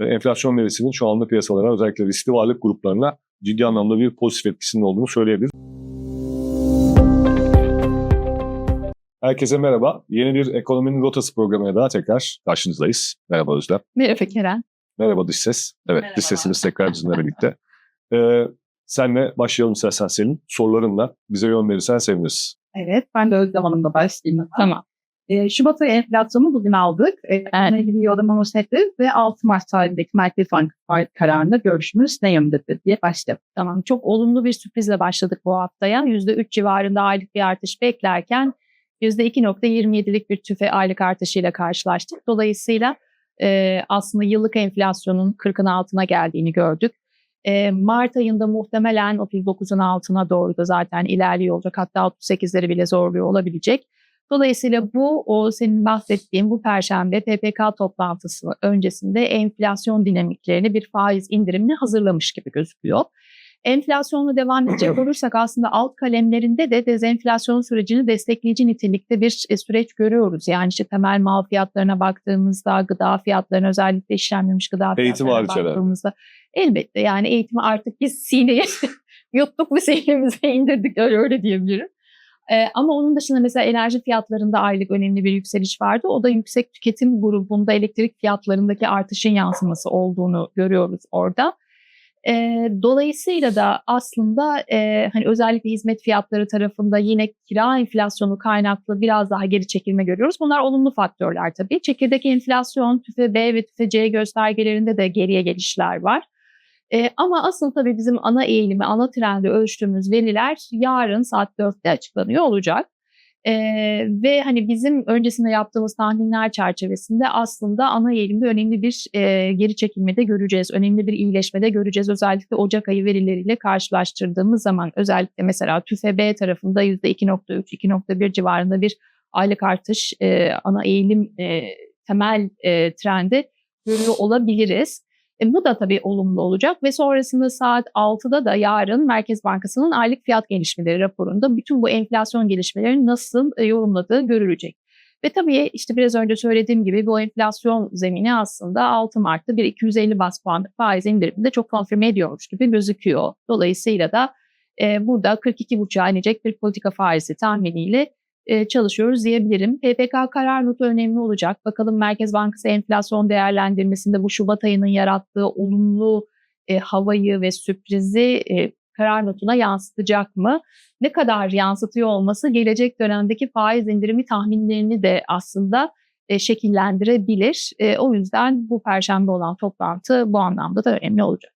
enflasyon verisinin şu anda piyasalara özellikle riskli varlık gruplarına ciddi anlamda bir pozitif etkisinin olduğunu söyleyebiliriz. Herkese merhaba. Yeni bir Ekonominin Rotası programına daha tekrar karşınızdayız. Merhaba Özlem. Merhaba Kerem. Merhaba Dış Ses. Evet Merhaba. Dış Sesimiz tekrar bizimle birlikte. Ee, senle başlayalım istersen Selin. Sorularınla bize yön verirsen seviniriz. Evet, ben de Özlem Hanım'la başlayayım. Tamam. Ee, Şubat ayı enflasyonu bugün aldık. Ee, Bununla ilgili nedir ve 6 Mart tarihindeki Merkez Bankası kararında görüşümüz ne yöndedir diye başlayalım. Tamam. Çok olumlu bir sürprizle başladık bu haftaya. %3 civarında aylık bir artış beklerken %2.27'lik bir tüfe aylık artışıyla karşılaştık. Dolayısıyla e, aslında yıllık enflasyonun 40'ın altına geldiğini gördük. E, Mart ayında muhtemelen 39'un altına doğru da zaten ilerliyor olacak. Hatta 38'leri bile zorluyor olabilecek. Dolayısıyla bu o senin bahsettiğin bu perşembe PPK toplantısı öncesinde enflasyon dinamiklerini bir faiz indirimini hazırlamış gibi gözüküyor. Enflasyonla devam edecek olursak aslında alt kalemlerinde de dezenflasyon sürecini destekleyici nitelikte bir e, süreç görüyoruz. Yani işte temel mal fiyatlarına baktığımızda, gıda fiyatlarına özellikle işlenmemiş gıda Eğitim fiyatlarına herhalde. baktığımızda elbette yani eğitimi artık biz sineye yuttuk ve sinemize indirdik öyle, öyle diyebilirim. Ee, ama onun dışında mesela enerji fiyatlarında aylık önemli bir yükseliş vardı. O da yüksek tüketim grubunda elektrik fiyatlarındaki artışın yansıması olduğunu görüyoruz orada. Ee, dolayısıyla da aslında e, hani özellikle hizmet fiyatları tarafında yine kira enflasyonu kaynaklı biraz daha geri çekilme görüyoruz. Bunlar olumlu faktörler tabii. Çekirdek enflasyon, TÜFE B ve TÜFE C göstergelerinde de geriye gelişler var. Ee, ama asıl tabii bizim ana eğilimi, ana trendi ölçtüğümüz veriler yarın saat 4'te açıklanıyor olacak. Ee, ve hani bizim öncesinde yaptığımız tahminler çerçevesinde aslında ana eğilimde önemli bir e, geri çekilmede göreceğiz. Önemli bir iyileşmede göreceğiz. Özellikle Ocak ayı verileriyle karşılaştırdığımız zaman özellikle mesela TÜFE yüzde 2.3-2.1 civarında bir aylık artış e, ana eğilim e, temel e, trendi görüyor olabiliriz. E, bu da tabii olumlu olacak ve sonrasında saat 6'da da yarın Merkez Bankası'nın aylık fiyat gelişmeleri raporunda bütün bu enflasyon gelişmelerini nasıl e, yorumladığı görülecek. Ve tabii işte biraz önce söylediğim gibi bu enflasyon zemini aslında 6 Mart'ta bir 250 bas puan faiz indiriminde çok konfirme ediyormuş gibi gözüküyor. Dolayısıyla da e, burada 42,5'a inecek bir politika faizi tahminiyle e, çalışıyoruz diyebilirim. PPK karar notu önemli olacak. Bakalım Merkez Bankası enflasyon değerlendirmesinde bu Şubat ayının yarattığı olumlu e, havayı ve sürprizi e, karar notuna yansıtacak mı? Ne kadar yansıtıyor olması gelecek dönemdeki faiz indirimi tahminlerini de aslında e, şekillendirebilir. E, o yüzden bu perşembe olan toplantı bu anlamda da önemli olacak.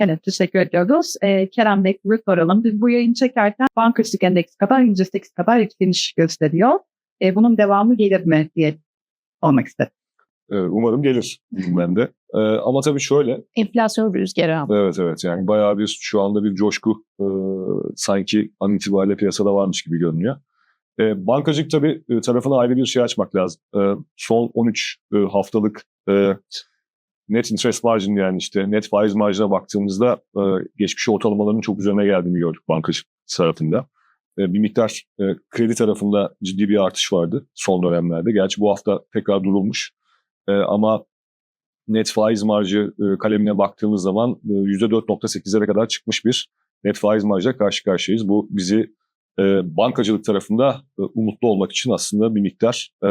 Evet, teşekkür ediyoruz. Ee, Kerem Bey, bir soralım. Biz bu yayını çekerken bankacılık endeksi kadar, %8 kadar yükseliş gösteriyor. Ee, bunun devamı gelir mi diye olmak istedim. Ee, umarım gelir ben de. Ee, ama tabii şöyle, Enflasyon rüzgarı ama. evet evet yani bayağı bir şu anda bir coşku e, sanki an itibariyle piyasada varmış gibi görünüyor. E, bankacılık tabii e, tarafına ayrı bir şey açmak lazım. E, son 13 e, haftalık e, net interest margin yani işte net faiz marjına baktığımızda e, geçmiş ortalamaların çok üzerine geldiğini gördük bankacılık tarafında. E, bir miktar e, kredi tarafında ciddi bir artış vardı son dönemlerde. Gerçi bu hafta tekrar durulmuş. E, ama net faiz marjı e, kalemine baktığımız zaman e, %4.8'lere kadar çıkmış bir net faiz marjıyla karşı karşıyayız. Bu bizi e, bankacılık tarafında e, umutlu olmak için aslında bir miktar e,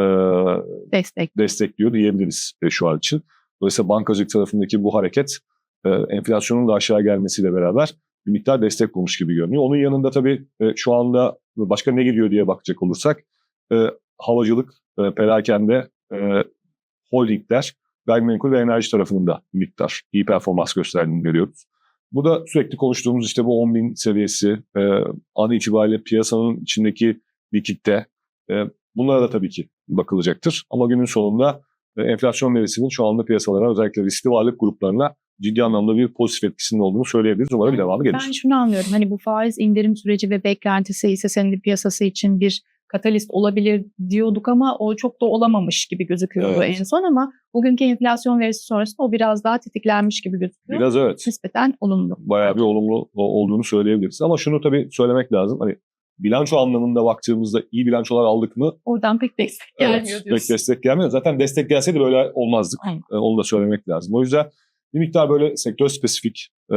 Destek. destekliyor diyebiliriz e, şu an için. Dolayısıyla bankacılık tarafındaki bu hareket e, enflasyonun da aşağı gelmesiyle beraber bir miktar destek bulmuş gibi görünüyor. Onun yanında tabii e, şu anda başka ne gidiyor diye bakacak olursak e, havacılık, e, perakende, e, holdingler, gayrimenkul ve enerji tarafında da bir miktar iyi performans gösterdiğini görüyoruz. Bu da sürekli konuştuğumuz işte bu 10 bin seviyesi, e, an itibariyle piyasanın içindeki likitte, e, bunlara da tabii ki bakılacaktır. Ama günün sonunda enflasyon verisinin şu anda piyasalara özellikle riskli varlık gruplarına ciddi anlamda bir pozitif etkisinin olduğunu söyleyebiliriz. Umarım devamı gelir. Ben şunu anlıyorum. Hani bu faiz indirim süreci ve beklentisi hisse senedi piyasası için bir katalist olabilir diyorduk ama o çok da olamamış gibi gözüküyordu Evet. en son ama bugünkü enflasyon verisi sonrasında o biraz daha tetiklenmiş gibi gözüküyor. Biraz evet. Nispeten olumlu. Bayağı bir olumlu olduğunu söyleyebiliriz. Ama şunu tabii söylemek lazım. Hani bilanço anlamında baktığımızda iyi bilançolar aldık mı? Oradan pek destek gelmiyor Evet, pek diyorsun. destek gelmiyor. Zaten destek gelseydi böyle olmazdık. Aynen. E, Onu da söylemek lazım. O yüzden bir miktar böyle sektör spesifik, e,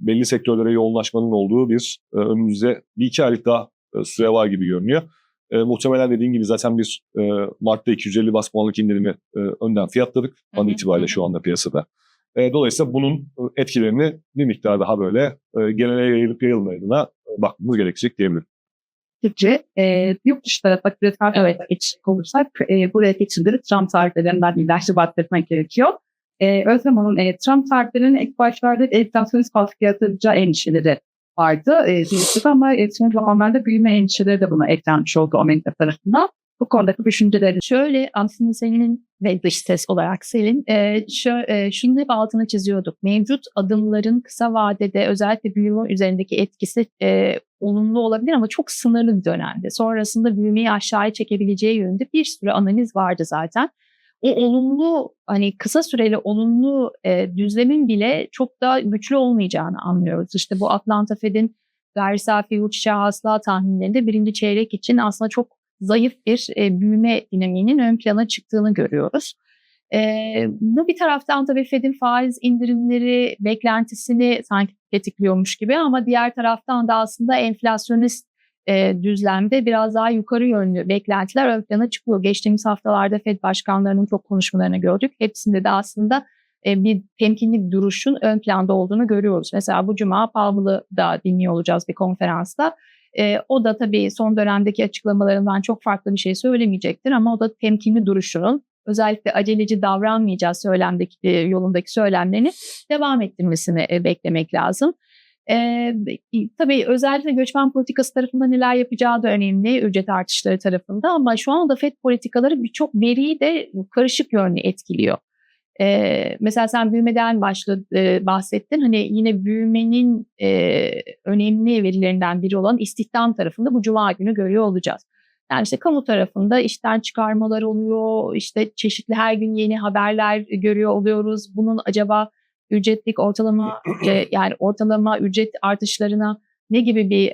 belli sektörlere yoğunlaşmanın olduğu bir e, önümüzde bir iki aylık daha e, süre var gibi görünüyor. E, muhtemelen dediğin gibi zaten bir e, Mart'ta 250 bas puanlık indirimi e, önden fiyatladık an itibariyle şu anda piyasada. E, dolayısıyla bunun e, etkilerini bir miktar daha böyle e, genele yayılıp yayılmadığına bakmamız gerekecek diyebilirim. Sizce e, yurt dışı tarafa küresel evet. geçecek olursak e, buraya geçildiği Trump tarihlerinden ilaçlı bahsetmek gerekiyor. E, Özlem Hanım, e, Trump tarihlerinin ilk başlarda enflasyonist baskı yaratacağı endişeleri vardı. E, ama e, son zamanlarda büyüme endişeleri de buna eklenmiş oldu Amerika tarafından. Bu konudaki düşünceleri Şöyle aslında senin ve dış ses olarak Selin e, şu, e, şunu hep altını çiziyorduk. Mevcut adımların kısa vadede özellikle büyüme üzerindeki etkisi e, olumlu olabilir ama çok sınırlı bir dönemde. Sonrasında büyümeyi aşağıya çekebileceği yönünde bir sürü analiz vardı zaten. O olumlu hani kısa süreli olumlu e, düzlemin bile çok da güçlü olmayacağını anlıyoruz. İşte bu Atlanta Fed'in gayri safi yurt içi tahminlerinde birinci çeyrek için aslında çok zayıf bir e, büyüme dinamiğinin ön plana çıktığını görüyoruz. E, bu bir taraftan tabii Fed'in faiz indirimleri beklentisini sanki tetikliyormuş gibi ama diğer taraftan da aslında enflasyonist e, düzlemde biraz daha yukarı yönlü beklentiler ön plana çıkıyor. Geçtiğimiz haftalarda Fed başkanlarının çok konuşmalarını gördük. Hepsinde de aslında e, bir temkinli bir duruşun ön planda olduğunu görüyoruz. Mesela bu cuma Powell'ı da dinliyor olacağız bir konferansta. E, o da tabii son dönemdeki açıklamalarından çok farklı bir şey söylemeyecektir ama o da temkinli duruşunun özellikle aceleci davranmayacağı söylemdeki e, yolundaki söylemlerini devam ettirmesini e, beklemek lazım. E, tabii özellikle göçmen politikası tarafında neler yapacağı da önemli ücret artışları tarafında ama şu anda FED politikaları birçok veriyi de karışık yönlü etkiliyor. Ee, mesela sen büyümeden başladı, e, bahsettin. Hani yine büyümenin e, önemli verilerinden biri olan istihdam tarafında bu cuma günü görüyor olacağız. Yani işte kamu tarafında işten çıkarmalar oluyor, işte çeşitli her gün yeni haberler görüyor oluyoruz. Bunun acaba ücretlik ortalama e, yani ortalama ücret artışlarına ne gibi bir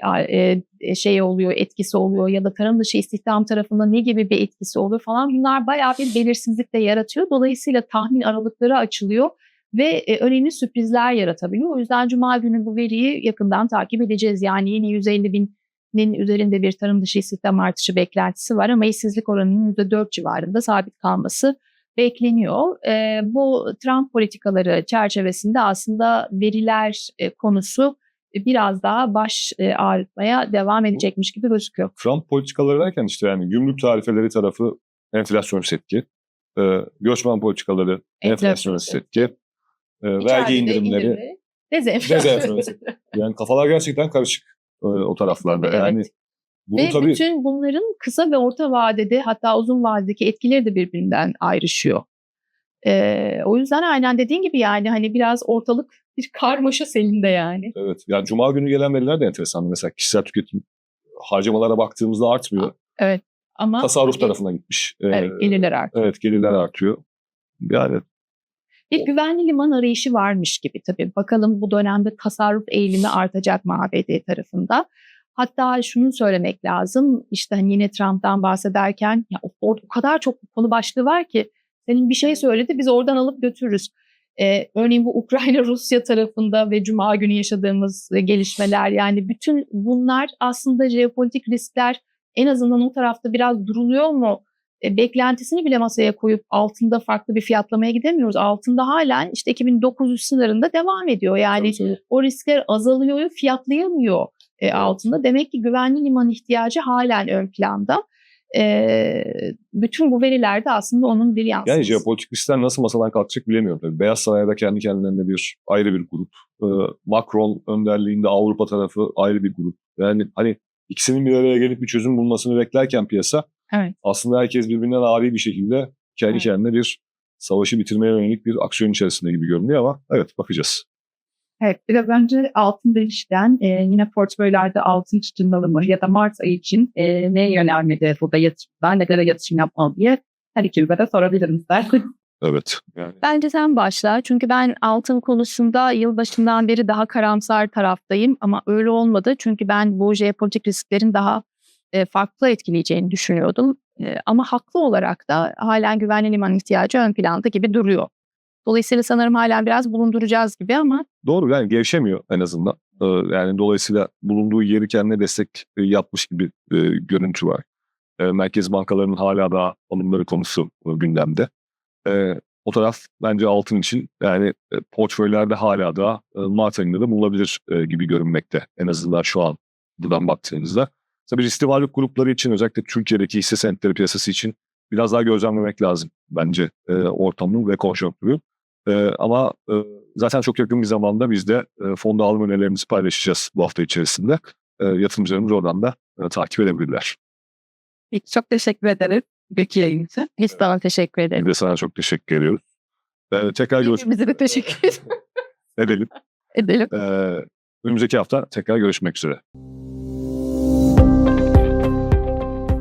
e, şey oluyor, etkisi oluyor ya da tarım dışı istihdam tarafında ne gibi bir etkisi oluyor falan bunlar bayağı bir belirsizlik de yaratıyor. Dolayısıyla tahmin aralıkları açılıyor ve e, önemli sürprizler yaratabiliyor. O yüzden Cuma günü bu veriyi yakından takip edeceğiz. Yani yine 150 binin üzerinde bir tarım dışı istihdam artışı beklentisi var ama işsizlik oranının %4 civarında sabit kalması bekleniyor. E, bu Trump politikaları çerçevesinde aslında veriler e, konusu biraz daha baş e, ağrıtmaya devam edecekmiş gibi gözüküyor. Trump politikaları derken işte yani gümrük tarifeleri tarafı enflasyonist etki, e, göçmen politikaları enflasyonist etki, e, vergi indirimleri dezenflasyonist etki. Yani kafalar gerçekten karışık o taraflarda. Evet. Yani bunu Ve tabii bütün bunların kısa ve orta vadede hatta uzun vadedeki etkileri de birbirinden ayrışıyor. Ee, o yüzden aynen dediğin gibi yani hani biraz ortalık bir karmaşa selinde yani. evet yani cuma günü gelen veriler de enteresan. Mesela kişisel tüketim harcamalara baktığımızda artmıyor. Evet ama Tasarruf tarafına gitmiş. E, evet, gelirler artıyor. Evet gelirler artıyor. Yani Bir güvenli liman arayışı varmış gibi tabii. Bakalım bu dönemde tasarruf eğilimi artacak mı ABD tarafında? Hatta şunu söylemek lazım. İşte hani yine Trump'tan bahsederken ya o, o kadar çok konu başlığı var ki senin bir şey söyledi biz oradan alıp götürürüz. Ee, örneğin bu Ukrayna-Rusya tarafında ve Cuma günü yaşadığımız gelişmeler yani bütün bunlar aslında jeopolitik riskler en azından o tarafta biraz duruluyor mu? E, beklentisini bile masaya koyup altında farklı bir fiyatlamaya gidemiyoruz. Altında halen işte 2900 sınırında devam ediyor. Yani o riskler azalıyor, fiyatlayamıyor e, altında. Demek ki güvenli liman ihtiyacı halen ön planda. E, bütün bu verilerde aslında onun bir yansıması. Yani jeopolitik riskler nasıl masadan kalkacak bilemiyorum. Tabii Beyaz Saray'da kendi kendilerine bir ayrı bir grup. Ee, Macron önderliğinde Avrupa tarafı ayrı bir grup. Yani hani ikisinin bir araya gelip bir çözüm bulmasını beklerken piyasa Evet. aslında herkes birbirinden ari bir şekilde kendi Evet. kendine bir savaşı bitirmeye yönelik bir aksiyon içerisinde gibi görünüyor ama evet bakacağız. Evet, biraz önce altın demişken e, yine portföylerde altın tutunmalı mı ya da Mart ayı için e, neye yönelmeli burada yatırımlar, nelere yatırım yapmalı diye her ikimize de sorabilirim isterseniz. Evet. Yani Bence sen başla. Çünkü ben altın konusunda yılbaşından beri daha karamsar taraftayım. Ama öyle olmadı. Çünkü ben bu jeopolitik risklerin daha farklı etkileyeceğini düşünüyordum. Ama haklı olarak da halen güvenli liman ihtiyacı ön planda gibi duruyor. Dolayısıyla sanırım halen biraz bulunduracağız gibi ama doğru yani gevşemiyor en azından. Yani dolayısıyla bulunduğu yeri kendine destek yapmış gibi görüntü var. Merkez bankalarının hala daha alımları konusu gündemde. O taraf bence altın için yani e, portföylerde hala daha e, Mart ayında da bulunabilir gibi görünmekte. En azından şu an buradan baktığınızda. Tabii riskli varlık grupları için özellikle Türkiye'deki hisse senetleri piyasası için biraz daha gözlemlemek lazım bence e, ortamı ve konjonktürü. E, ama e, zaten çok yakın bir zamanda biz de e, fonda alım önerilerimizi paylaşacağız bu hafta içerisinde. E, yatırımcılarımız oradan da e, takip edebilirler. Peki, çok teşekkür ederim. Peki yayın için. biz sana teşekkür ederim. Biz de sana çok teşekkür ediyoruz. E, tekrar görüşmek Bize de teşekkür edelim. edelim. E, önümüzdeki hafta tekrar görüşmek üzere.